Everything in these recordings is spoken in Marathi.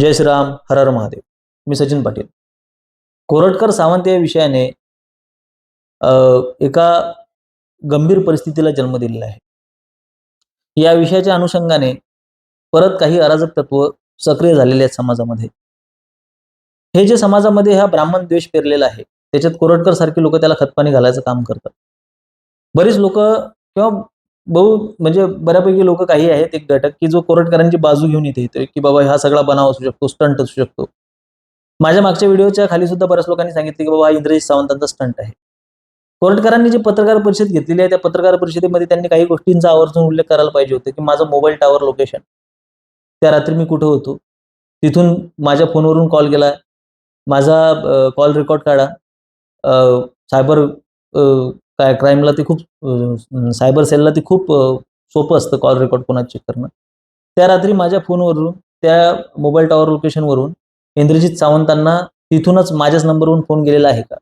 जय श्रीराम हर हर महादेव. मी सचिन पाटील. कोरटकर सावंत या विषयाने एका गंभीर परिस्थितीला जन्म दिलेला आहे. या विषयाच्या अनुषंगाने परत काही अराजक तत्व सक्रिय झालेले आहेत समाजामध्ये. हे जे समाजामध्ये हा ब्राह्मण द्वेष पेरलेला आहे त्याच्यात कोरटकर सारखी लोक त्याला खतपाणी घालायचं काम करतात. बरीच लोक किंवा बहु म्हणजे बऱ्यापैकी लोक काही आहेत एक घटक की जो कोरटकरांची बाजू घेऊन इथे येतोय की बाबा हा सगळा बनाव असू शकतो स्टंट असू शकतो. माझ्या मागच्या व्हिडिओच्या खाली सुद्धा बऱ्याच लोकांनी सांगितले की बाबा हा इंद्रजित सावंतांचा स्टंट आहे. कोरटकरांनी जी पत्रकार परिषद घेतलेली आहे त्या पत्रकार परिषदेमध्ये त्यांनी काही गोष्टींचा आवर्जून उल्लेख करायला पाहिजे होतं की माझं मोबाईल टावर लोकेशन त्या रात्री मी कुठं होतो? तिथून माझ्या फोनवरून कॉल केला. माझा कॉल रेकॉर्ड काढा. सायबर काय क्राईमला ते खूप सायबर सेलला ते खूप सोपं असतं कॉल रेकॉर्ड कोणाचं चेक करणं. त्या रात्री माझ्या फोनवरून त्या मोबाईल टॉवर लोकेशनवरून इंद्रजित सावंतांना तिथूनच माझ्याच नंबरवरून फोन गेलेला आहे का?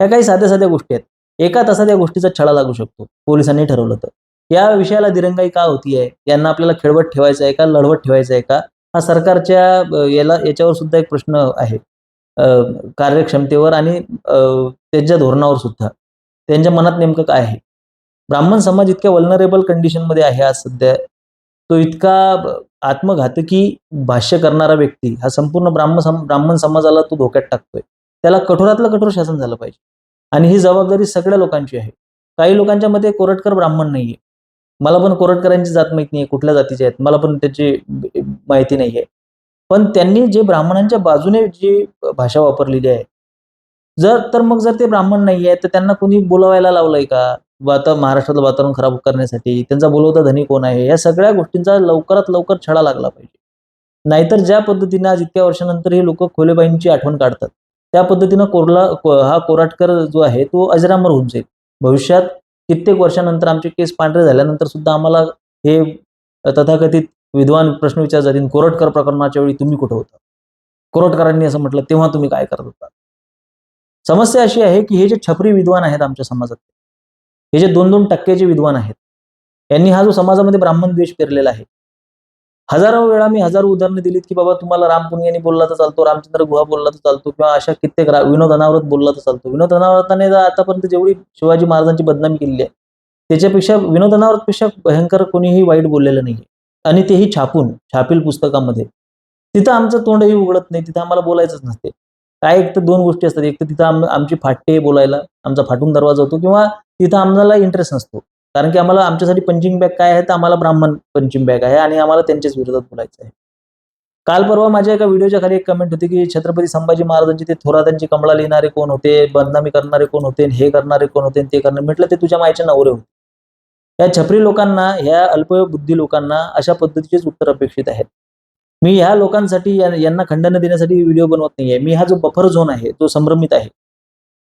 ह्या काही साध्या साध्या गोष्टी आहेत. एका तासात या गोष्टीचा छळा लागू शकतो पोलिसांनी ठरवलं तर. या विषयाला दिरंगाई का होती आहे? यांना आपल्याला खेळवत ठेवायचं आहे का? लढवत ठेवायचं आहे का? हा सरकारच्या याला याच्यावर सुद्धा एक प्रश्न आहे. कार्यक्षमतेवर आणि त्याच्या धोरणावर सुद्धा. त्यांच्या मनात नेमकं काय आहे? ब्राह्मण समाज इतक्या वल्नरेबल कंडिशनमध्ये आहे आज सध्या. तो इतका आत्मघातकी भाष्य करणारा व्यक्ती हा संपूर्ण ब्राह्मण सम ब्राह्मण समाजाला तो धोक्यात टाकतोय. त्याला कठोरातलं कठोर शासन झालं पाहिजे. आणि ही जबाबदारी सगळ्या लोकांची आहे. काही लोकांच्या मध्ये कोरटकर ब्राह्मण नाहीये. मला पण कोरटकरांची जात माहीत नाहीये कुठल्या जातीचे आहेत मला पण त्याची माहिती माहिती नाहीये. पण त्यांनी जे ब्राह्मणांच्या बाजूने जी भाषा वापरलेली आहे जर तर मग जर ते ब्राह्मण नाही आहे तर त्यांना कोणी बोलवायला लावलंय का? वाता महाराष्ट्रातलं वातावरण खराब करण्यासाठी त्यांचा बोलवता धनी कोण आहे? या सगळ्या गोष्टींचा लवकरात लवकर छडा लागला पाहिजे. नाहीतर ज्या पद्धतीने आज इतक्या वर्षानंतर हे लोक खोलेबाईंची आठवण काढतात त्या पद्धतीनं कोरला को- हा कोराटकर जो आहे तो अजरामर होऊन जाईल. भविष्यात कित्येक वर्षानंतर आमचे केस पांढरे झाल्यानंतर सुद्धा आम्हाला हे तथाकथित विद्वान प्रश्न विचार जातील कोरटकर प्रकरणाच्या वेळी तुम्ही कुठं होता? कोरटकरांनी असं म्हटलं तेव्हा तुम्ही काय करत होता? समस्या अशी आहे की हे जे छपरी विद्वान आहेत आमच्या समाजात हे जे दोन दोन टक्क्याचे विद्वान आहेत यांनी हा जो समाजामध्ये ब्राह्मण द्वेष पेरलेला आहे. हजारो वेळा मी हजारो उदाहरणं दिलीत की बाबा तुम्हाला राम पुनियानी बोलला तर चालतो रामचंद्र गुहा बोलला तर चालतो किंवा अशा कित्येक विनोद अनावरत बोलला तर चालतो. विनोद अनावरताने आतापर्यंत जेवढी शिवाजी महाराजांची बदनामी केलेली आहे त्याच्यापेक्षा विनोद अनावरतपेक्षा भयंकर कोणीही वाईट बोललेलं नाही आणि तेही छापून छापील पुस्तकामध्ये. तिथं आमचं तोंडही उघडत नाही तिथं आम्हाला बोलायचंच नसते. काय एक तर दोन गोष्टी असतात. एक तर तिथं आम आमची फाटते बोलायला. आमचा फाटून दरवाजा होतो किंवा तिथं आम्हाला इंटरेस्ट नसतो. कारण की आम्हाला आमच्यासाठी पंचिंग बॅग काय आहे तर आम्हाला ब्राह्मण पंचिंग बॅग आहे आणि आम्हाला त्यांच्याच विरोधात बोलायचं आहे. काल परवा माझ्या एका व्हिडिओच्या खाली एक कमेंट होती की छत्रपती संभाजी महाराजांचे ते थोरातांची कमळा लिहिणारे कोण होते? बदनामी करणारे कोण होते? हे करणारे कोण होते? ते करणारे? म्हटलं ते तुझ्या मायचे नवरे होते. या छपरी लोकांना ह्या अल्पबुद्धी लोकांना अशा पद्धतीचेच उत्तर अपेक्षित आहेत. मी ह्या लोकांसाठी यांना खंडन देण्यासाठी व्हिडिओ बनवत नाहीये. मी हा जो बफर झोन आहे जो संभ्रमित आहे.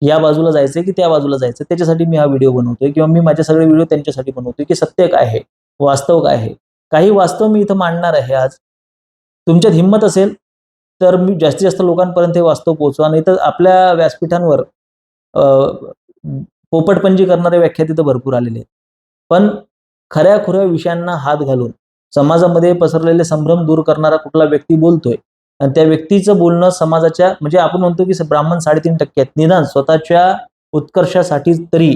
या बाजूला जायचंय की त्या बाजूला जायचं त्याच्यासाठी मी हा व्हिडिओ बनवतोय किंवा मी माझे सगळे व्हिडिओ त्यांच्यासाठी बनवतोय की सत्य काय आहे? वास्तव काय आहे? काही वास्तव मी इथं मांडणार आहे आज. तुमच्यात हिंमत असेल तर मी जास्तीत जास्त लोकांपर्यंत हे वास्तव पोहोचवा. नाही तर आपल्या व्यासपीठांवर पोपटपंजी करणारे व्याख्या तिथं भरपूर आलेले आहेत. पण खऱ्या खुऱ्या विषयांना हात घालून समाजामध्ये पसरलेले संभ्रम दूर करणारा कुठला व्यक्ती बोलतोय? आणि त्या व्यक्तीचं बोलणं समाजाच्या म्हणजे आपण म्हणतो की ब्राह्मण साडेतीन टक्के आहेत. निदान स्वतःच्या उत्कर्षासाठी तरी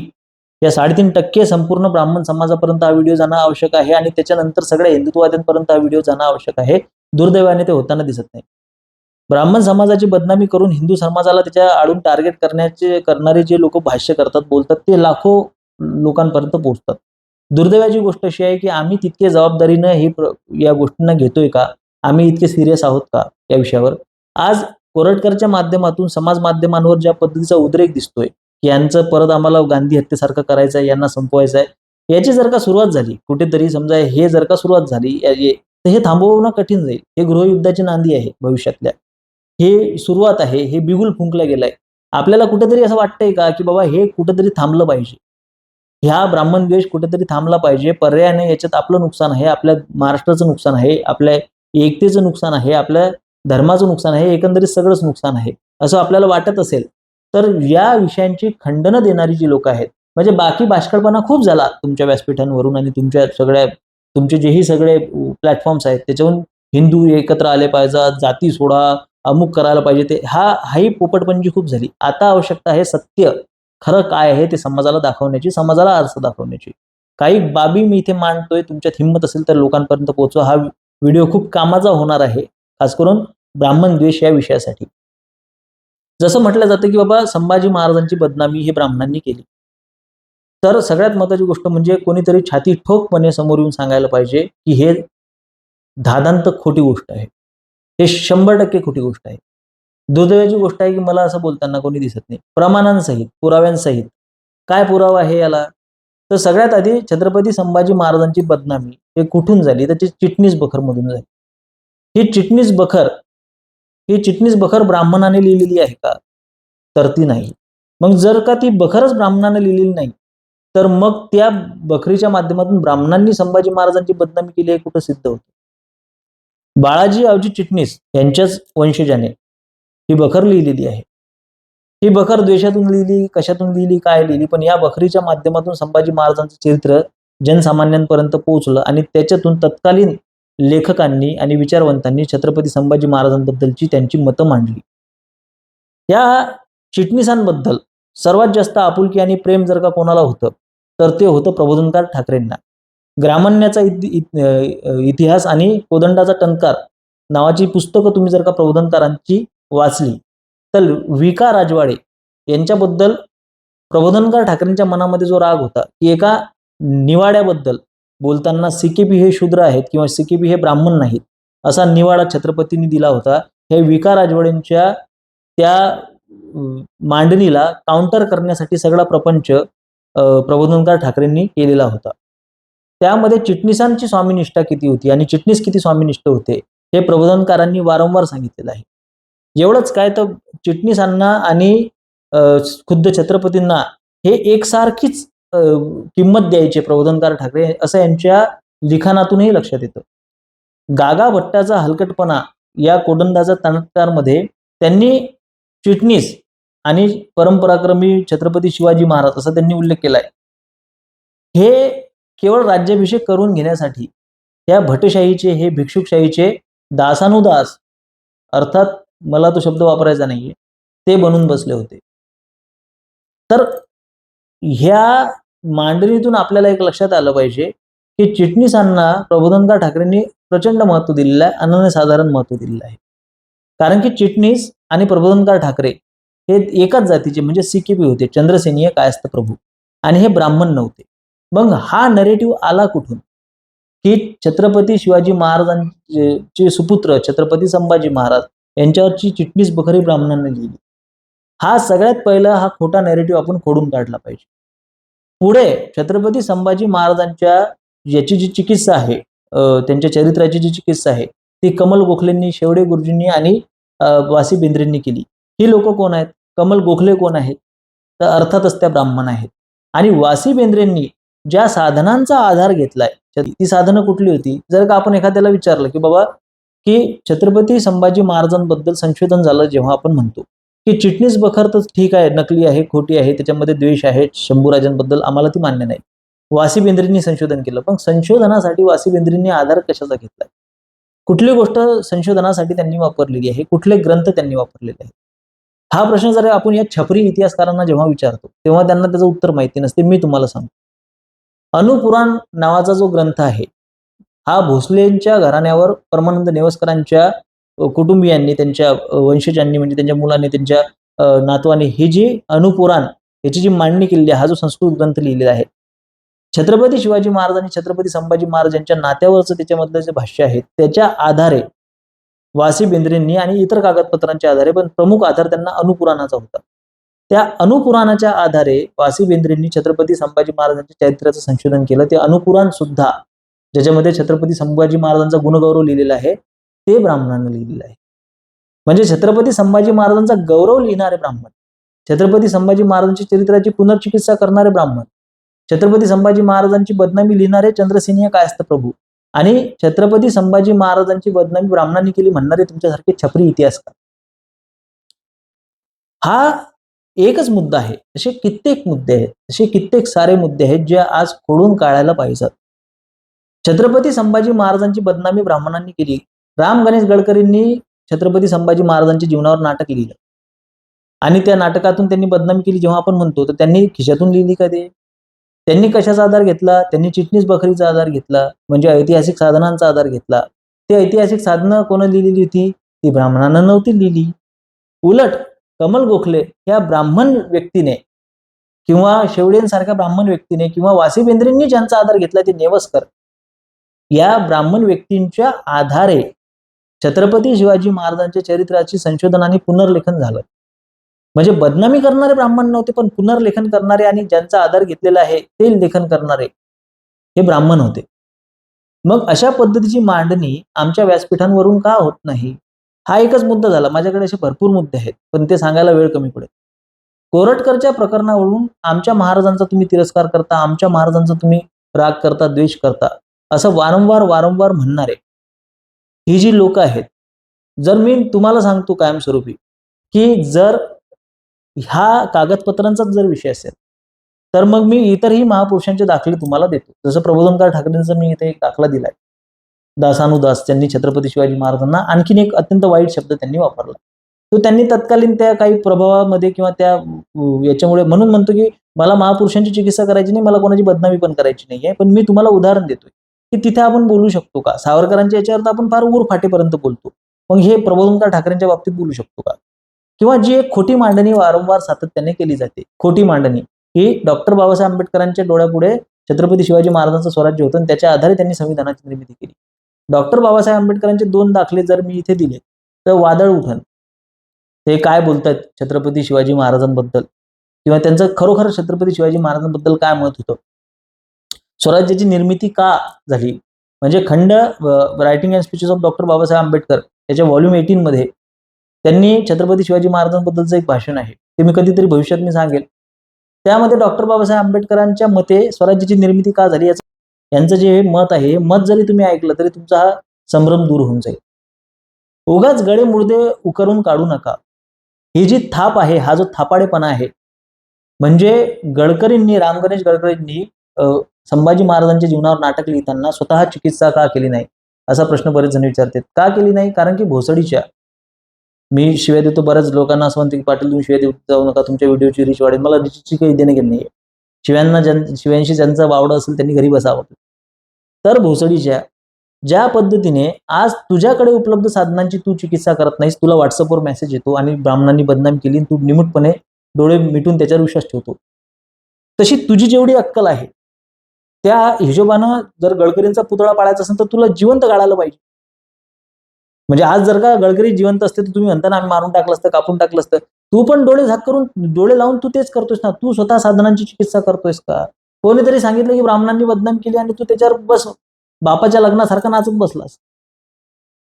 या साडेतीन टक्के संपूर्ण ब्राह्मण समाजापर्यंत हा व्हिडिओ जाणं आवश्यक आहे आणि त्याच्यानंतर सगळ्या हिंदुत्ववाद्यांपर्यंत हा व्हिडिओ जाणं आवश्यक आहे. दुर्दैवाने ते होताना दिसत नाही. ब्राह्मण समाजाची बदनामी करून हिंदू समाजाला त्याच्या आडून टार्गेट करण्याचे करणारे जे लोक भाष्य करतात बोलतात ते लाखो लोकांपर्यंत पोहोचतात. दुर्दैवाची गोष्ट अशी आहे की आम्ही तितके जबाबदारीनं हे प्र- या गोष्टींना घेतोय का? आम्ही इतके सिरियस आहोत का या विषयावर? आज कोरटकरच्या माध्यमातून समाज माध्यमांवर ज्या पद्धतीचा उद्रेक दिसतोय की यांचं परत आम्हाला गांधी हत्येसारखं करायचं आहे यांना संपवायचं आहे याची जर का सुरुवात झाली कुठेतरी समजा हे जर का सुरुवात झाली या- ये- तर हे थांबवणं कठीण जाईल. हे गृहयुद्धाची नांदी आहे भविष्यातल्या. हे सुरुवात आहे हे बिगुल फुंकलं गेलंय. आपल्याला कुठेतरी असं वाटतंय का की बाबा हे कुठेतरी थांबलं पाहिजे? ह्या ब्राह्मण द्वेष कुठेतरी थांबला पाहिजे. पर्यायाने याच्यात आपलं नुकसान आहे आपल्या महाराष्ट्राचं नुकसान आहे आपल्या एकतेचं नुकसान आहे आपल्या धर्माचं नुकसान आहे एकंदरीत सगळंच नुकसान आहे असं आपल्याला वाटत असेल. तर या विषयांची खंडनं देणारी जी लोक आहेत म्हणजे बाकी भाष्कळपणा खूप झाला तुमच्या व्यासपीठांवरून आणि तुमच्या सगळ्या तुमचे जेही सगळे प्लॅटफॉर्म्स आहेत त्याच्यावरून हिंदू एकत्र आले पाहिजेत जाती सोडा अमुक करायला पाहिजे ते हा हाही पोपटपणजी खूप झाली. आता आवश्यकता आहे सत्य. खरं काय आहे ते समाजाला दाखवण्याची समाजाला अर्थ दाखवण्याची. काही बाबी मी इथे मांडतोय तुमच्यात हिंमत असेल तर लोकांपर्यंत पोहोचवा. हा व्हिडिओ खूप कामाचा होणार आहे खास करून ब्राह्मण द्वेष या विषयासाठी. जसं म्हटलं जातं की बाबा संभाजी महाराजांची बदनामी हे ब्राह्मणांनी केली. तर सगळ्यात महत्वाची गोष्ट म्हणजे कोणीतरी छाती ठोकपणे समोर येऊन सांगायला पाहिजे की हे धादांत खोटी गोष्ट आहे. हे शंभर टक्के खोटी गोष्ट आहे. दुर्दैवाची गोष्ट आहे की मला असं बोलताना कोणी दिसत नाही. प्रमाणांसहित पुराव्यांसहित. काय पुरावा आहे याला? तर सगळ्यात आधी छत्रपती संभाजी महाराजांची बदनामी हे कुठून झाली? त्याची चिटणीस बखरमधून झाली. ही चिटणीस बखर ही चिटणीस बखर ब्राह्मणाने लिहिलेली आहे का? तर ती नाही. मग जर का ती बखरच ब्राह्मणाने लिहिलेली नाही तर मग त्या बखरीच्या माध्यमातून ब्राह्मणांनी संभाजी महाराजांची बदनामी केली हे कुठं सिद्ध होतं? बाळाजी आवजी चिटणीस यांच्याच वंशजाने ही बखर लिहिलेली आहे. ही बखर द्वेषातून लिहिली कशातून लिहिली काय लिहिली पण या बखरीच्या माध्यमातून संभाजी महाराजांचं चरित्र जनसामान्यांपर्यंत पोहोचलं आणि त्याच्यातून तत्कालीन लेखकांनी आणि विचारवंतांनी छत्रपती संभाजी महाराजांबद्दलची त्यांची मतं मांडली. या चिटणीसांबद्दल सर्वात जास्त आपुलकी आणि प्रेम जर का कोणाला होतं तर ते होतं प्रबोधनकार ठाकरेंना. ग्रामण्याचा इतिहास आणि कोदंडाचा टंकार नावाची पुस्तकं तुम्ही जर का प्रबोधनकारांची वाचली. तर विका राजवाडे यांच्याबद्दल प्रबोधनकार ठाकरेंच्या मनामध्ये जो राग होता की एका निवाड्याबद्दल बोलताना सिकेपी हे शूद्र आहेत किंवा सिकेपी हे ब्राह्मण नाहीत असा निवाडा छत्रपतींनी दिला होता हे विका राजवाड्यांच्या त्या मांडणीला काउंटर करण्यासाठी सगळा प्रपंच प्रबोधनकार ठाकरेंनी केलेला होता. त्यामध्ये चिटणीसांची स्वामीनिष्ठा किती होती आणि चिटणीस किती स्वामीनिष्ठ होते हे प्रबोधनकारांनी वारंवार सांगितलेलं आहे. एवढंच काय तर चिटणीसांना आणि खुद्द छत्रपतींना हे एकसारखीच किंमत द्यायचे प्रबोधनकार ठाकरे असं यांच्या लिखाणातूनही लक्षात येतं. गागा भट्टाचा हलकटपणा या कोडंदाचा तणकारमध्ये त्यांनी चिटणीस आणि परंपराक्रमी छत्रपती शिवाजी महाराज असा त्यांनी उल्लेख केलाय. हे केवळ राज्याभिषेक करून घेण्यासाठी या भटशाहीचे हे भिक्षुकशाहीचे दासानुदास अर्थात मला तो शब्द वापरायचा नाहीये. ते बनून बसले होते. तर ह्या मांडणीतून आपल्याला एक लक्षात आलं पाहिजे की चिटणीसांना प्रबोधनकार ठाकरेंनी प्रचंड महत्त्व दिलेलं आहे अनन्यसाधारण महत्त्व दिलेलं आहे. कारण की चिटणीस आणि प्रबोधनकार ठाकरे हे एकाच जातीचे म्हणजे सिकेपी होते. चंद्रसेनीय कायस्थ प्रभू. आणि हे ब्राह्मण नव्हते. मग हा नरेटिव्ह आला कुठून? की छत्रपती शिवाजी महाराजांचे सुपुत्र छत्रपती संभाजी महाराज यांच्यावरची चिटणीस बखरी ब्राह्मणांनी लिहिली. हा सगळ्यात पहिला हा खोटा नेरेटिव्ह आपण खोडून काढला पाहिजे. पुढे छत्रपती संभाजी महाराजांच्या याची जी चिकित्सा आहे त्यांच्या चरित्राची जी चिकित्सा आहे ती कमल गोखलेंनी शेवडे गुरुजींनी आणि वासी बेंद्रेंनी केली. ही लोक कोण आहेत? कमल गोखले कोण आहेत? तर अर्थातच त्या ब्राह्मण आहेत. आणि वासी बेंद्रेंनी ज्या साधनांचा आधार घेतलाय ती साधनं कुठली होती? जर का आपण एखाद्याला विचारलं की बाबा की छत्रपती संभाजी महाराजांबद्दल संशोधन झालं जेव्हा आपण म्हणतो. की चिटणीस बखर तर ठीक आहे नकली आहे खोटी आहे त्याच्यामध्ये द्वेष आहे शंभूराजांबद्दल आम्हाला ती मान्य नाही. वासी बेंद्रींनी संशोधन केलं. पण संशोधनासाठी वासी बेंद्रींनी आधार कशाचा घेतलाय कुठली गोष्ट संशोधनासाठी त्यांनी वापरलेली आहे? कुठले ग्रंथ त्यांनी वापरलेले आहेत? हा प्रश्न जर आपण या छपरी इतिहासकारांना जेव्हा विचारतो तेव्हा त्यांना त्याचं उत्तर माहिती नसते. मी तुम्हाला सांगतो. अनुपुराण नावाचा जो ग्रंथ आहे हा भोसलेंच्या घराण्यावर परमानंद नेवसकरांच्या कुटुंबियांनी त्यांच्या वंशजांनी म्हणजे त्यांच्या मुलांनी त्यांच्या नातवाने हे जे अनुपुराण याची जी मांडणी केलेली आहे हा जो संस्कृत ग्रंथ लिहिलेला आहे. छत्रपती शिवाजी महाराज आणि छत्रपती संभाजी महाराज यांच्या नात्यावरचं त्याच्यामधलं जे भाष्य आहे त्याच्या आधारे वासी बेंद्रेंनी आणि इतर कागदपत्रांच्या आधारे पण प्रमुख आधार त्यांना अनुपुराणाचा होता. त्या अनुपुराणाच्या आधारे वासी बेंद्रेंनी छत्रपती संभाजी महाराजांच्या चरित्राचं संशोधन केलं. ते अनुपुराण सुद्धा ज्याच्यामध्ये छत्रपती संभाजी महाराजांचा गुणगौरव लिहिलेला आहे ते ब्राह्मणानं लिहिलेलं आहे. म्हणजे छत्रपती संभाजी महाराजांचा गौरव लिहिणारे ब्राह्मण छत्रपती संभाजी महाराजांच्या चरित्राची पुनर्चिकित्सा करणारे ब्राह्मण छत्रपती संभाजी महाराजांची बदनामी लिहिणारे चंद्रसेनीय कायस्थ प्रभू आणि छत्रपती संभाजी महाराजांची बदनामी ब्राह्मणांनी केली म्हणणारे तुमच्यासारखे छपरी इतिहासकार हा एकच मुद्दा आहे. असे कित्येक मुद्दे आहेत असे कित्येक सारे मुद्दे आहेत जे आज खोडून काढायला पाहिजेत. छत्रपती संभाजी महाराजांची बदनामी ब्राह्मणांनी केली. राम गणेश गडकरींनी छत्रपती संभाजी महाराजांच्या जीवनावर नाटक लिहिलं. आणि त्या नाटकातून त्यांनी बदनामी केली जेव्हा आपण म्हणतो तर त्यांनी खिशातून लिहिली का ते? त्यांनी कशाचा आधार घेतला? त्यांनी चिटणीस बकरीचा आधार घेतला म्हणजे ऐतिहासिक साधनांचा आधार घेतला. ते ऐतिहासिक साधनं कोण लिहिलेली होती? ती ब्राह्मणांना नव्हती लिहिली. उलट कमल गोखले या ब्राह्मण व्यक्तीने किंवा शेवडेंसारख्या ब्राह्मण व्यक्तीने किंवा वासी बेंद्रेंनी ज्यांचा आधार घेतला ते नेवस्कर. या ब्राह्मण व्यक्तींच्या आधारे छत्रपती शिवाजी महाराजांच्या चरित्राचे संशोधन आणि पुनर्लेखन झालं. म्हणजे बदनामी करणारे ब्राह्मण नव्हते पण पुनर्लेखन करणारे आणि ज्यांचा आधार घेतलेला आहे ते लेखन करणारे हे ब्राह्मण होते. मग अशा पद्धतीची मांडणी आमच्या व्यासपीठांवरून का होत नाही? हा एकच मुद्दा झाला. माझ्याकडे असे भरपूर मुद्दे आहेत पण ते सांगायला वेळ कमी पडेल. कोरटकरच्या प्रकरणावरून आमच्या महाराजांचा तुम्ही तिरस्कार करता आमच्या महाराजांचा तुम्ही राग करता द्वेष करता. असं वारंवार वारंवार म्हणणारे. ही जी लोक आहेत जर मी तुम्हाला सांगतो कायमस्वरूपी की जर ह्या कागदपत्रांचाच जर विषय असेल तर मग मी इतरही महापुरुषांचे दाखले तुम्हाला देतो. जसं प्रबोधनकार ठाकरेंचा मी इथे एक दाखला दिलाय. दासानुदास त्यांनी छत्रपती शिवाजी महाराजांना आणखीन एक अत्यंत वाईट शब्द त्यांनी वापरला. तो त्यांनी तत्कालीन त्या काही प्रभावामध्ये किंवा त्या याच्यामुळे म्हणून म्हणतो की मला महापुरुषांची चिकित्सा करायची नाही मला कोणाची बदनामी पण करायची नाहीये पण मी तुम्हाला उदाहरण देतोय. की तिथे आपण बोलू शकतो का? सावरकरांच्या याच्यावर तर आपण फार ऊर फाटेपर्यंत बोलतो. मग हे प्रबोधनकार ठाकरेंच्या बाबतीत बोलू शकतो का? किंवा जी एक खोटी मांडणी वारंवार सातत्याने केली जाते खोटी मांडणी ही डॉक्टर बाबासाहेब आंबेडकरांच्या डोळ्यापुढे छत्रपती शिवाजी महाराजांचं स्वराज्य होतं आणि त्याच्या आधारे त्यांनी संविधानाची निर्मिती केली. डॉक्टर बाबासाहेब आंबेडकरांचे दोन दाखले जर मी इथे दिले तर वादळ उठन. ते काय बोलतात छत्रपती शिवाजी महाराजांबद्दल? किंवा त्यांचं खरोखर छत्रपती शिवाजी महाराजांबद्दल काय मत होतं? स्वराज्याची निर्मिती का झाली? म्हणजे खंड writing and speeches of doctor Babasaheb Ambedkar याच्या व्हॉल्यूम एटीन मध्ये त्यांनी छत्रपती शिवाजी महाराजांबद्दलचं एक भाषण आहे. ते मी कधीतरी भविष्यात मी सांगेल. त्यामध्ये डॉक्टर बाबासाहेब आंबेडकरांच्या मते स्वराज्याची निर्मिती का झाली याचं यांचं जे मत आहे हे मत जरी तुम्ही ऐकलं तरी तुमचा हा संभ्रम दूर होऊन जाईल. उगाच गळे मुर्दे उकरून काढू नका. ही जी थाप आहे हा जो थापाडेपणा आहे म्हणजे गडकरींनी राम गणेश गडकरींनी संभाजी महाराजांच्या जीवनावर नाटक लिहिताना स्वतः चिकित्सा का केली नाही? असा प्रश्न बरेच जण विचारतात. का केली नाही? कारण की भोसडीच्या. मी शिव्या देतो बऱ्याच लोकांना असं म्हणते की पाटील तुम्ही शिव्या देऊ जाऊ नका. तुमच्या व्हिडिओची रीच वाढेल. मला रिचची काही देणं घेणं नाही शिव्यांना ज्यां शिव्यांशी ज्यांचा वावडं असेल त्यांनी घरी बसावं. तर भोसडीच्या ज्या पद्धतीने आज तुझ्याकडे उपलब्ध साधनांची तू चिकित्सा करत नाहीस तुला व्हॉट्सअपवर मेसेज येतो आणि ब्राह्मणांनी बदनाम केली तू निमूटपणे डोळे मिटून त्याच्यावर विश्वास ठेवतो. तशी तुझी जेवढी अक्कल आहे त्या हिशोबानं जर गडकरींचा पुतळा पाळायचा असेल तर तुला जिवंत काढायला पाहिजे. म्हणजे आज जर का गडकरी जिवंत असते तर तुम्ही म्हणताना आम्ही मारून टाकलं असतं कापून टाकलं असतं. तू पण डोळे झाक करून डोळे लावून तू तेच करतोयस ना. तू स्वतः साधनांची चिकित्सा करतोयस का? कोणीतरी सांगितलं की ब्राह्मणांनी बदनाम केली आणि तू त्याच्यावर बस बापाच्या लग्नासारखा नाचत बसलास.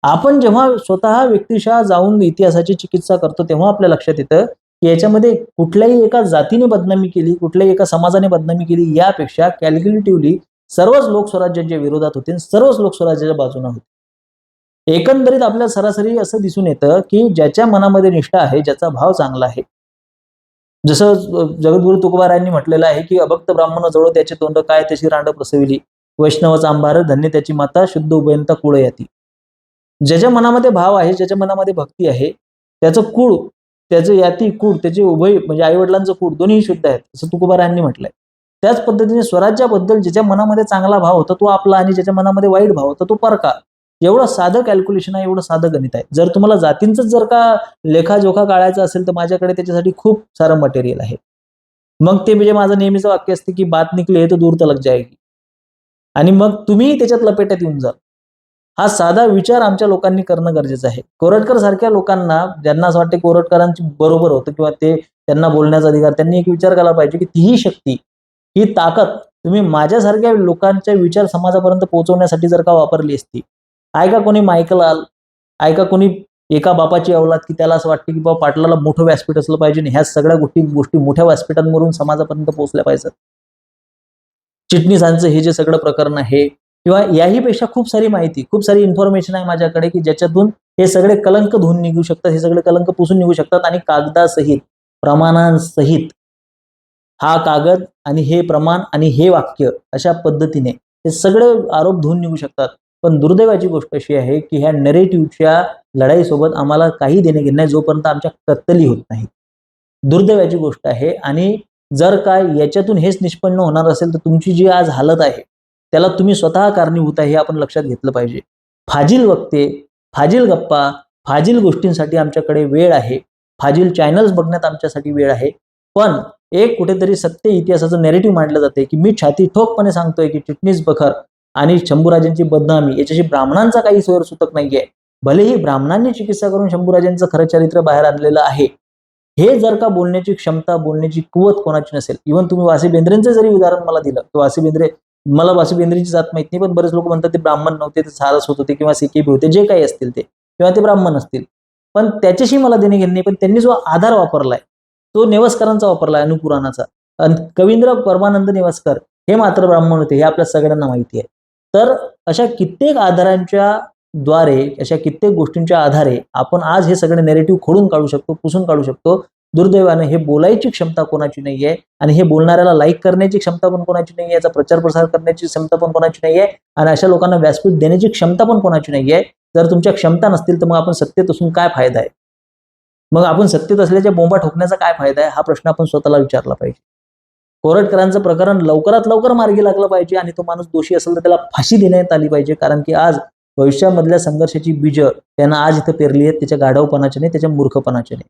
आपण जेव्हा स्वतः व्यक्तिशः जाऊन इतिहासाची चिकित्सा करतो तेव्हा आपल्या लक्षात येतं की याच्यामध्ये कुठल्याही एका जातीने बदनामी केली कुठल्याही एका समाजाने बदनामी केली यापेक्षा कॅल्क्युलेटिव्हली सर्वच लोकस्वराज्याच्या विरोधात होते सर्वच लोक स्वराज्याच्या बाजूने होते. एकंदरीत आपल्या सरासरी असं दिसून येतं की ज्याच्या मनामध्ये निष्ठा आहे ज्याचा भाव चांगला आहे. जसं जगद्गुरु तुकोबारायांनी म्हटलेलं आहे की अभक्त ब्राह्मण जवळ त्याचे तोंड काय त्याची रांड प्रसविली. वैष्णवचा आंभार धन्य त्याची माता शुद्ध उभयंता कुळ याती. ज्याच्या मनामध्ये भाव आहे ज्याच्या मनामध्ये भक्ती आहे त्याचं कुळ त्याचं याती कूड त्याचे उभय म्हणजे आईवडिलांचं कूड दोन्ही शुद्ध आहेत असं तुकोबारायांनी म्हटलंय. त्याच पद्धतीने स्वराज्याबद्दल ज्याच्या मनामध्ये चांगला भाव होता तो आपला आणि ज्याच्या मनामध्ये वाईट भाव होता तो परका. एवढं साधं कॅल्क्युलेशन आहे एवढं साधं गणित आहे. जर तुम्हाला जातींच जर का लेखाजोखा काढायचा असेल तर माझ्याकडे त्याच्यासाठी खूप सारं मटेरियल आहे. मग ते म्हणजे माझं नेहमीचं वाक्य असते की बात निकले तर दूर तलक जायगी आणि मग तुम्ही त्याच्यात लपेट्यात येऊन जा हा साधा विचार आमच्या लोकांनी करणं गरजेचं आहे. कोरटकर सारख्या लोकांना ज्यांना असं वाटते कोरटकरांची बरोबर होतं किंवा ते त्यांना बोलण्याचा अधिकार त्यांनी एक विचार केला पाहिजे की तीही शक्ती ही ताकद तुम्ही माझ्यासारख्या लोकांच्या विचार समाजापर्यंत पोहोचवण्यासाठी जर का वापरली असती. ऐका कोणी मायकलाल ऐका कोणी एका बापाची अवलाद की त्याला असं वाटते की बाबा पाटलाला मोठं व्यासपीठ असलं पाहिजे आणि ह्या सगळ्या गोष्टी गोष्टी मोठ्या व्यासपीठांवरून समाजापर्यंत पोहोचल्या पाहिजेत? चिटणीसांचं हे जे सगळं प्रकरण आहे किंवा याही पेक्षा खूप सारी माहिती खूप सारी इन्फॉर्मेशन आहे माझ्याकडे की ज्याच्यातून हे सगळे कलंक धुवून निघू शकतात हे सगळे कलंक पुसून निघू शकतात आणि कागदासहित प्रमाणांसहित हा कागद आणि हे प्रमाण आणि हे वाक्य अशा पद्धतीने हे सगळे आरोप धुवून निघू शकतात. पण दुर्दैवाची गोष्ट अशी आहे की ह्या नेरेटिव्हच्या लढाईसोबत आम्हाला काही देणे घेणे नाही जोपर्यंत आमच्या कत्तली होत नाही दुर्दैवाची गोष्ट आहे आणि जर का याच्यातून हेच निष्पन्न होणार असेल तर तुमची जी आज हालत आहे त्याला तुम्ही स्वतः कारणीभूत आहे हे आपण लक्षात घेतलं पाहिजे. फाजील वक्ते फाजील गप्पा फाजील गोष्टींसाठी आमच्याकडे वेळ आहे. फाजील चॅनल्स बघण्यात आमच्यासाठी वेळ आहे. पण एक कुठेतरी सत्य इतिहासाचं नेरेटिव्ह मांडलं जाते की मी छाती ठोकपणे सांगतोय की चिटणीस बखर आणि शंभूराजांची बदनामी याच्याशी ब्राह्मणांचा काही सुतक नाहीये. भलेही ब्राह्मणांनी चिकित्सा करून शंभूराजांचं खरं चरित्र बाहेर आणलेलं आहे. हे जर का बोलण्याची क्षमता बोलण्याची कुवत कोणाची नसेल इव्हन तुम्ही वासी बेंद्रेंचं जरी उदाहरण मला दिलं की वासी बेंद्रे मला वासी बेंद्रेची जात माहीत नाही पण बरेच लोक म्हणतात ते ब्राह्मण नव्हते ते सारस होत होते किंवा सिकेबी होते जे काही असतील ते. किंवा ते ब्राह्मण असतील. पण त्याच्याशी मला देणे घेणे नाही पण त्यांनी जो आधार वापरलाय तो नेवस्करांचा वापरलाय अनुपुराणाचा. कवींद्र परमानंद नेवस्कर हे मात्र ब्राह्मण होते हे आपल्या सगळ्यांना माहिती आहे. तर अशा कित्येक आधारांच्या द्वारे अशा कित्येक गोष्टींच्या आधारे आपण आज हे सगळे नेरेटिव्ह खोडून काढू शकतो पुसून काढू शकतो. दुर्दैवाने हे बोलायची क्षमता कोणाची नाहीये आणि हे बोलणाऱ्याला लाईक करण्याची क्षमता पण कोणाची नाहीये याचा प्रचार प्रसार करण्याची क्षमता पण कोणाची नाहीये आणि अशा लोकांना व्यासपीठ देण्याची क्षमता पण कोणाची नाहीये. जर तुमच्या क्षमता नसतील तर मग आपण सत्तेत असून काय फायदा आहे? मग आपण सत्तेत असल्याच्या बोंबा ठोकण्याचा काय फायदा आहे? हा प्रश्न आपण स्वतःला विचारला पाहिजे. कोरटकरांचं प्रकरण लवकरात लवकर मार्गी लागलं पाहिजे आणि तो माणूस दोषी असेल तर त्याला फाशी देण्यात आली पाहिजे. कारण की आज भविष्यामधल्या संघर्षाची बीज त्यांना आज इथं पेरली आहेत त्याच्या गाढवपणाच्या नाही त्याच्या मूर्खपणाच्या नाही